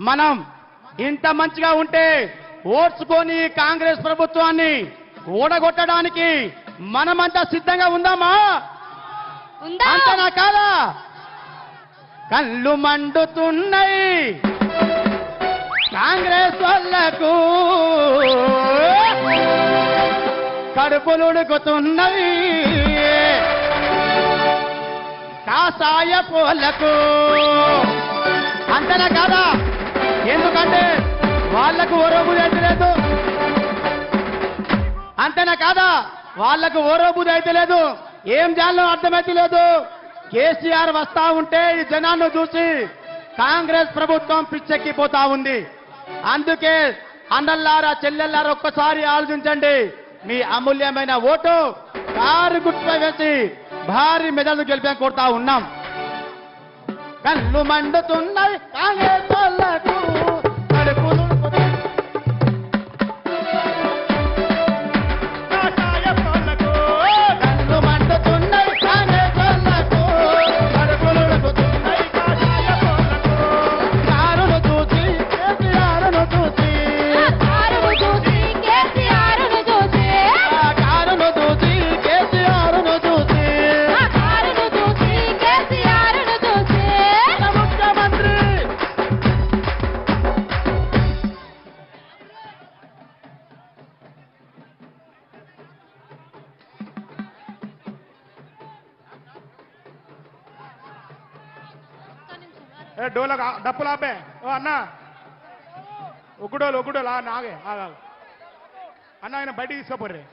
మనం ఇంత మంచిగా ఉంటే ఓడ్చుకొని కాంగ్రెస్ ప్రభుత్వాన్ని ఓడగొట్టడానికి మనమంతా సిద్ధంగా ఉందామా? ఉందా. అంతనా కాదా? కళ్ళు మండుతున్నాయి. కాంగ్రెస్ వాళ్ళకు కడుపులు ఉడుకుతున్నాయి. కాసాయ పోలకు అంతనా కాదా? ఎందుకంటే వాళ్ళకు ఓరోబుది అయితే లేదు. అంతేనా కాదా? వాళ్ళకు ఓరోబుది అయితే లేదు. ఏం చేయాలో అర్థమైతే లేదు. కేసీఆర్ వస్తా ఉంటే ఈ జనాన్ని చూసి కాంగ్రెస్ ప్రభుత్వం పిచ్చెక్కిపోతా ఉంది. అందుకే అన్నల్లారా చెల్లెల్లారా ఒక్కసారి ఆలోచించండి. మీ అమూల్యమైన ఓటు కారు గుర్తుపై వేసి భారీ మెదడు గెలిపే కొడతా ఉన్నాం. కళ్ళు మండుతున్నాయి కాంగ్రెస్ వాళ్ళకు. ఏ డోల డప్పులు ఆపే. ఓ అన్న. ఒక్కడోలు ఒక్కడోలు నాగే అన్న ఆయన బయటికి తీసుకోపోర్రే.